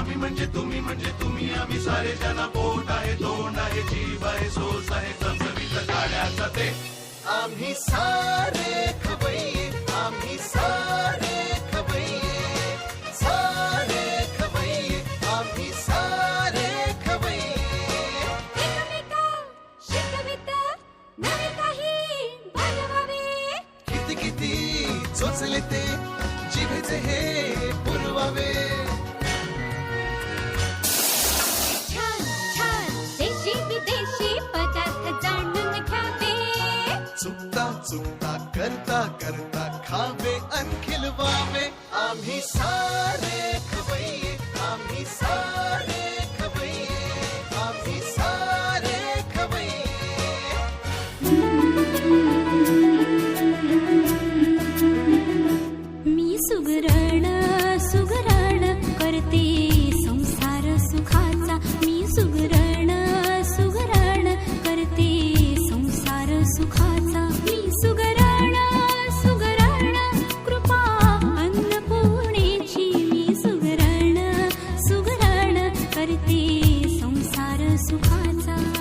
आम्ही म्हणजे तुम्ही म्हणजे तुम्ही आम्ही सारे जण पोट आहे तोंड आहे जीव आहे सोस आहे चमचमीत गाड्याचा ते. आम्ही सारे खवैये आम्ही सारे खवैये आम्ही सारे किती किती चोचले ते जिभेचे हे चुकता चुकता करता करता खावे आणखील वावे। आम्ही सारे खवैये आम्ही सारे खवैये आम्ही सारे खवैये। मी सुगरण करते संसार सुखाचा.